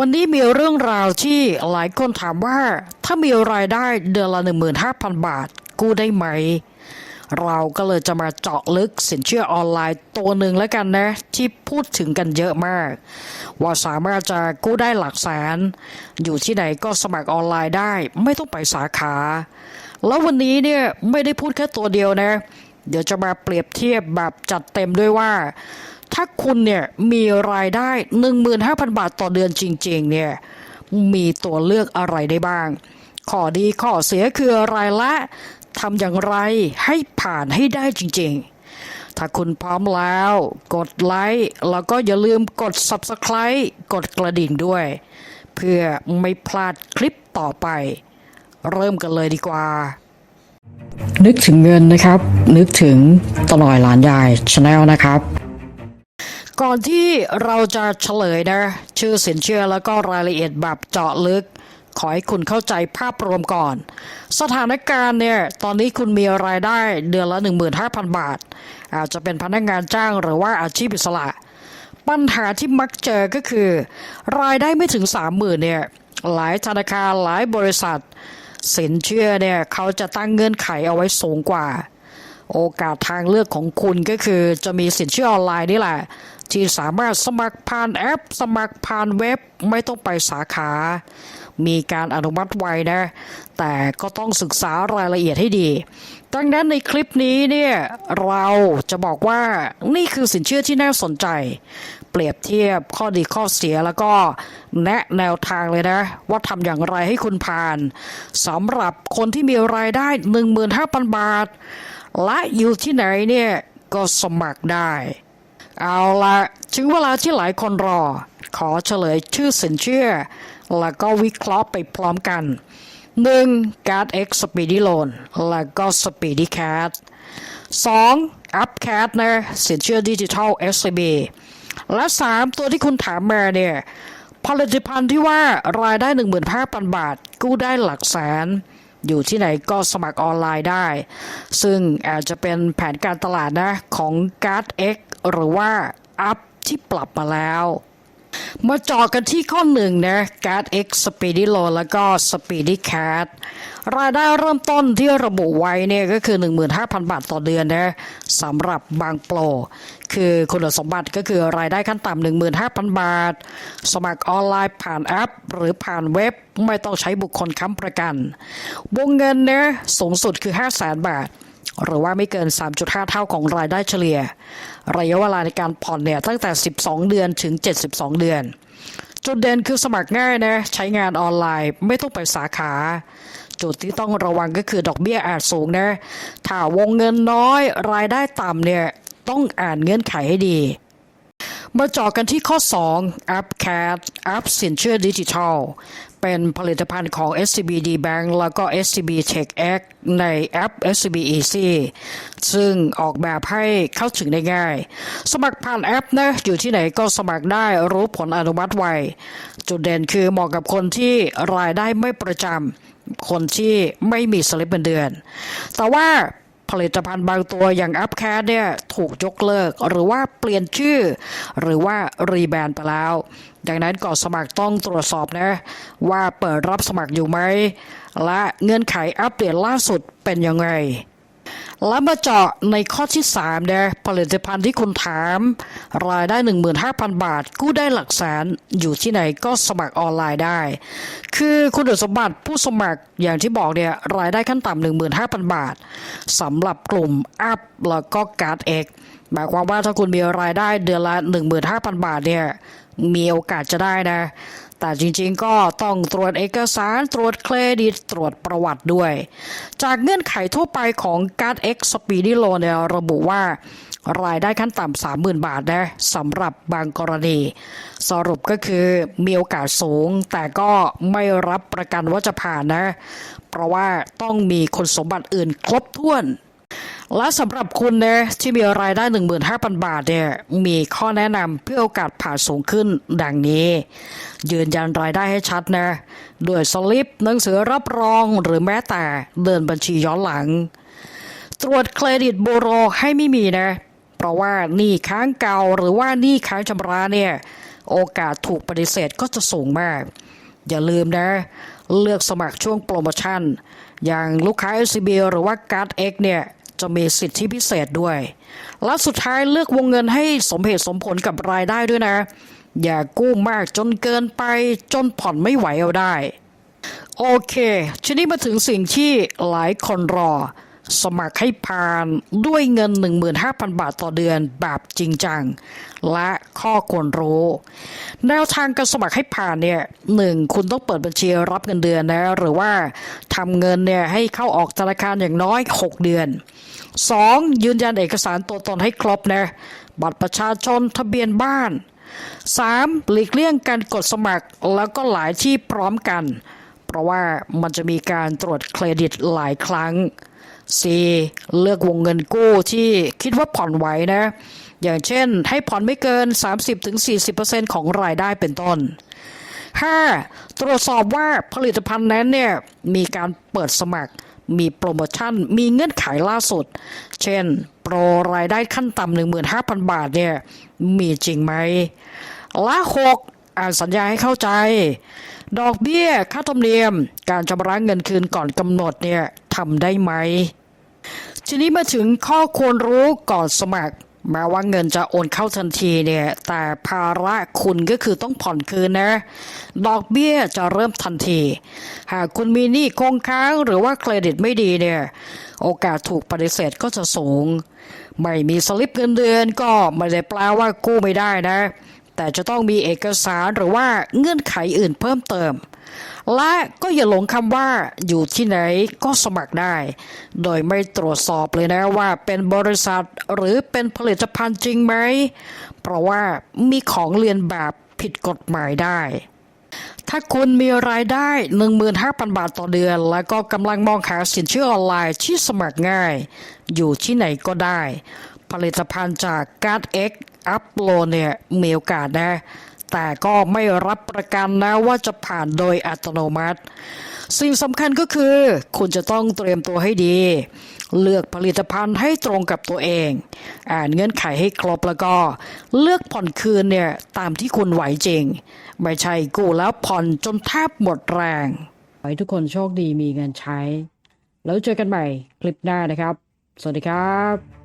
วันนี้มีเรื่องราวที่หลายคนถามว่า ถ้ามีรายได้เดือนละ 15,000 บาท กู้ได้ไหม เราก็เลยจะมาเจาะลึกสินเชื่อออนไลน์ตัวหนึ่งแล้วกันนะ ที่พูดถึงกันเยอะมาก ว่าสามารถจะกู้ได้หลักแสน อยู่ที่ไหนก็สมัครออนไลน์ได้ ไม่ต้องไปสาขา แล้ววันนี้เนี่ยไม่ได้พูดแค่ตัวเดียวนะ เดี๋ยวจะมาเปรียบเทียบแบบจัดเต็มด้วยว่า ถ้าคุณเนี่ยมีรายได้ 15,000 บาทต่อเดือนจริง ๆ เนี่ย มีตัวเลือกอะไรได้บ้าง ข้อดีข้อเสียคืออะไรและทำอย่างไรให้ผ่านให้ได้จริง ๆ ถ้าคุณพร้อมแล้ว กดไลค์แล้วก็อย่าลืมกด Subscribe กดกระดิ่งด้วย เพื่อไม่พลาดคลิปต่อไป เริ่มกันเลยดีกว่า นึกถึงเงินนะครับ นึกถึงตลอยหลานยายชาแนลนะครับ ก่อนที่เราจะเฉลยนะ ชื่อสินเชื่อแล้วก็รายละเอียดแบบเจาะลึก ขอให้คุณเข้าใจภาพรวมก่อน สถานการณ์เนี่ย ตอนนี้คุณมีรายได้เดือนละ 15,000 บาท อาจจะเป็นพนักงานจ้างหรือว่าอาชีพอิสระ ปัญหาที่มักเจอก็คือ รายได้ไม่ถึง 30,000เนี่ย หลายธนาคารหลายบริษัท สินเชื่อเนี่ยเขาจะตั้งเงื่อนไขเอาไว้สูงกว่า โอกาสทางเลือกของคุณก็คือจะมีสินเชื่อออนไลน์นี่แหละ ที่สามารถสมัครผ่านแอป สมัครผ่านเว็บไม่ต้องไปสาขา มีการอนุมัติไว้นะ แต่ก็ต้องศึกษารายละเอียดให้ดี ดังนั้นในคลิปนี้เนี่ยเราจะบอกว่านี่คือสินเชื่อที่น่าสนใจ เปรียบเทียบข้อดีข้อเสียแล้วก็แนะแนวทางเลยนะ ว่าทำอย่างไรให้คุณผ่านสำหรับคนที่มีรายได้ 15,000 บาท และอยู่ที่ไหนเนี่ยก็สมัครได้ เอาละถึงเวลาที่หลายคนรอ ขอเฉลยชื่อสินเชื่อ แล้วก็วิเคราะห์ไปพร้อมกัน 1. Card X Speedy Loan แล้วก็ Speedy Cat 2. Up Cat นะสินเชื่อดิจิทัล SCB และ 3 ตัวที่คุณถามมาเนี่ยผลิตภัณฑ์ที่ว่ารายได้ 15,000 บาท กู้ได้หลักแสน อยู่ที่ไหนก็สมัครออนไลน์ได้ ซึ่งอาจจะเป็นแผนการตลาดนะของ Card X หรือว่า Up ที่ปรับมาแล้ว มาเจอกันที่ข้อหนึ่งนะ Card X Speedy Loan แล้วก็ Speedy Cat รายได้เริ่มต้นที่ระบุไว้เนี่ยก็คือ 15,000 บาทต่อเดือนนะสำหรับบางโปร คือคุณสมบัติก็คือรายได้ขั้นต่ำ15,000 บาท สมัครออนไลน์ผ่านแอป หรือผ่านเว็บไม่ต้องใช้บุคคลค้ำประกัน วงเงินเนี่ยสูงสุดคือ 500,000 บาท หรือว่าไม่เกิน 3.5 เท่าของรายได้เฉลี่ย ระยะเวลาในการผ่อนเนี่ยตั้งแต่ 12 เดือนถึง 72 เดือน จุดเด่นคือสมัครง่ายนะใช้งานออนไลน์ไม่ต้องไปสาขา จุดที่ต้องระวังก็คือดอกเบี้ยอาจสูงนะ ถ้าวงเงินน้อยรายได้ต่ำเนี่ยต้องอ่านเงื่อนไขให้ดี มาเจาะกันที่ข้อ 2 App Cat App สินเชื่อดิจิทัล เป็นผลิตภัณฑ์ของ SCB D Bank แล้วก็ SCB Tech X ในแอป SCB Easy ซึ่งออกแบบให้เข้าถึงได้ง่าย สมัครผ่านแอปนะอยู่ที่ไหนก็สมัครได้รู้ผลอนุมัติไว จุดเด่นคือเหมาะกับคนที่รายได้ไม่ประจำคนที่ไม่มีสลิปเงินเดือน แต่ว่า ผลิตภัณฑ์บางตัวอย่างอัพแคสเนี่ยถูกยกเลิก หรือว่าเปลี่ยนชื่อ หรือว่ารีแบรนด์ไปแล้ว ดังนั้นก่อนสมัครต้องตรวจสอบนะ ว่าเปิดรับสมัครอยู่ไหม และเงื่อนไขอัปเดตล่าสุดเป็นยังไง แล้วมาเจาะในข้อที่3นะผลิตภัณฑ์ที่คุณถาม รายได้ 15,000 บาท กู้ได้หลักแสนอยู่ที่ไหนก็สมัครออนไลน์ได้ คือคุณสมบัติผู้สมัครอย่างที่บอกเนี่ยรายได้ขั้นต่ำ15,000 บาทสำหรับกลุ่มอัพแล้วก็การ์ดเอกหมายความว่าถ้าคุณมีรายได้เดือนละ 15,000 บาทเนี่ยมีโอกาสจะได้นะ แต่จริงๆก็ต้องตรวจเอกสารตรวจเครดิตตรวจประวัติด้วย จากเงื่อนไขทั่วไปของ Card X Speedy Loan เนระบุว่ารายได้ขั้นต่ำ 30,000 บาทนะสำหรับบางกรณี สรุปก็คือมีโอกาสสูง แต่ก็ไม่รับประกันว่าจะผ่านนะ เพราะว่าต้องมีคุณสมบัติอื่นครบถ้วน และสำหรับคุณเนะที่มีรายได้ 15,000 บาทเนี่ยมีข้อแนะนำเพื่อโอกาสผ่านสูงขึ้นดังนี้ ยืนยันรายได้ให้ชัดนะด้วยสลิปหนังสือรับรองหรือแม้แต่เดินบัญชีย้อนหลัง ตรวจเครดิตบูโรให้ไม่มีนะ เพราะว่าหนี้ค้างเก่าหรือว่าหนี้ค้างชำระเนี่ยโอกาสถูกปฏิเสธก็จะสูงมาก อย่าลืมนะ เลือกสมัครช่วงโปรโมชั่น อย่างลูกค้า SCB หรือว่า Card X เนี่ย จะมีสิทธิพิเศษด้วย และสุดท้ายเลือกวงเงินให้สมเหตุสมผลกับรายได้ด้วยนะ อย่ากู้มากจนเกินไปจนผ่อนไม่ไหวเอาได้ โอเค ทีนี้มาถึงสิ่งที่หลายคนรอ สมัครให้ผ่านด้วยเงิน 15,000 บาทต่อเดือนแบบจริงจัง และข้อควรรู้ แนวทางการสมัครให้ผ่านเนี่ยหนึ่งคุณต้องเปิดบัญชีรับเงินเดือนนะ หรือว่าทำเงินเนี่ยให้เข้าออกธนาคารอย่างน้อย 6 เดือน 2. ยืนยันเอกสารตัวตนให้ครบนะ บัตรประชาชนทะเบียนบ้าน 3. หลีกเลี่ยงการกดสมัครแล้วก็หลายที่พร้อมกัน เพราะว่ามันจะมีการตรวจเครดิตหลายครั้ง 4. เลือกวงเงินกู้ที่คิดว่าผ่อนไหวนะ อย่างเช่นให้ผ่อนไม่เกิน 30-40%ของรายได้เป็นต้น 5. ตรวจสอบว่าผลิตภัณฑ์นั้นเนี่ยมีการเปิดสมัคร มีโปรโมชั่น มีเงื่อนไขล่าสุด เช่น โปรรายได้ขั้นต่ำ15,000 บาทเนี่ยมีจริงไหมและ 6. อ่านสัญญาให้เข้าใจ ดอกเบี้ย ค่าธรรมเนียม การชำระเงินคืนก่อนกำหนดเนี่ย ทำได้ไหม ทีนี้มาถึงข้อควรรู้ก่อนสมัครแม้ว่าเงินจะโอนเข้าทันทีเนี่ย แต่ภาระคุณก็คือต้องผ่อนคืนนะ ดอกเบี้ยจะเริ่มทันที หากคุณมีหนี้คงค้างหรือว่าเครดิตไม่ดีเนี่ย โอกาสถูกปฏิเสธก็จะสูง ไม่มีสลิปเงินเดือนก็ไม่ได้แปลว่ากู้ไม่ได้นะ แต่จะต้องมีเอกสารหรือว่าเงื่อนไขอื่นเพิ่มเติม และก็อย่าหลงคำว่าอยู่ที่ไหนก็สมัครได้ โดยไม่ตรวจสอบเลยนะว่าเป็นบริษัทหรือเป็นผลิตภัณฑ์จริงไหม เพราะว่ามีของเรียนแบบผิดกฎหมายได้ ถ้าคุณมีรายได้ 15,000 บาทต่อเดือน แล้วก็กำลังมองหาสินเชื่อออนไลน์ที่สมัครง่าย อยู่ที่ไหนก็ได้ ผลิตภัณฑ์จากการ์ด X อัพโหลดเนี่ยมีโอกาสนะ แต่ก็ไม่รับประกันนะว่าจะผ่านโดยอัตโนมัติ สิ่งสำคัญก็คือ คุณจะต้องเตรียมตัวให้ดี เลือกผลิตภัณฑ์ให้ตรงกับตัวเอง อ่านเงื่อนไขให้ครบแล้วก็ เลือกผ่อนคืนเนี่ยตามที่คุณไหวจริง ไม่ใช่กู้แล้วผ่อนจนแทบหมดแรงขอให้ทุกคนโชคดีมีเงินใช้ แล้วเจอกันใหม่คลิปหน้านะครับ สวัสดีครับ